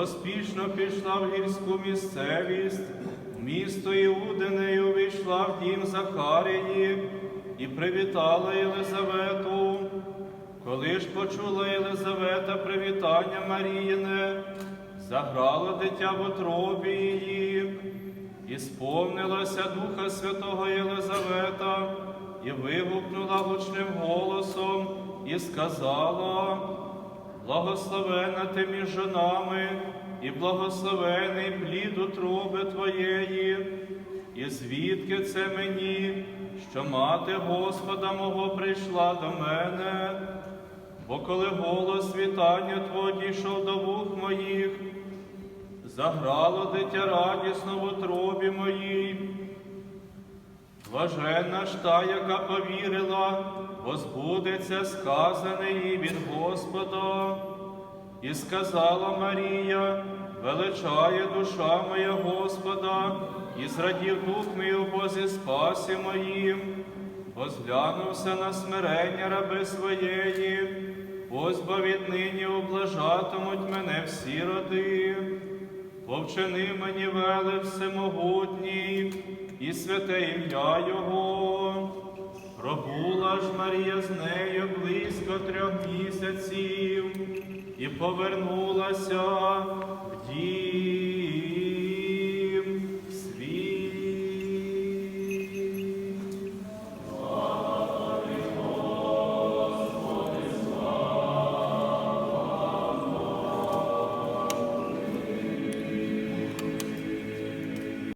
поспішно пішла в гірську місцевість, в місто Іудинею війшла в дім Захарії і привітала Єлизавету. Коли ж почула Єлизавета привітання Маріїне, заграло дитя в утробі її, і сповнилася Духа Святого Єлизавета, і вигукнула гучним голосом, і сказала, благословена ти між жонами, і благословений плід утроби Твоєї, і звідки це мені, що мати Господа мого прийшла до мене? Бо коли голос вітання Твого дійшов до вух моїх, заграло дитя радісно в утробі моїй. Блаженна ж та, яка повірила, бо збудеться сказане їй від Господа. І сказала Марія, величає душа моя Господа, і зрадів дух мій у Бозі спасі моїм, Возглянувся на смирення раби своєї, ось бо віднині облажатимуть мене всі роди. Повчини мені вели всемогутній і святе ім'я Його. Пробула ж Марія з нею близько трьох місяців і повернулася в дім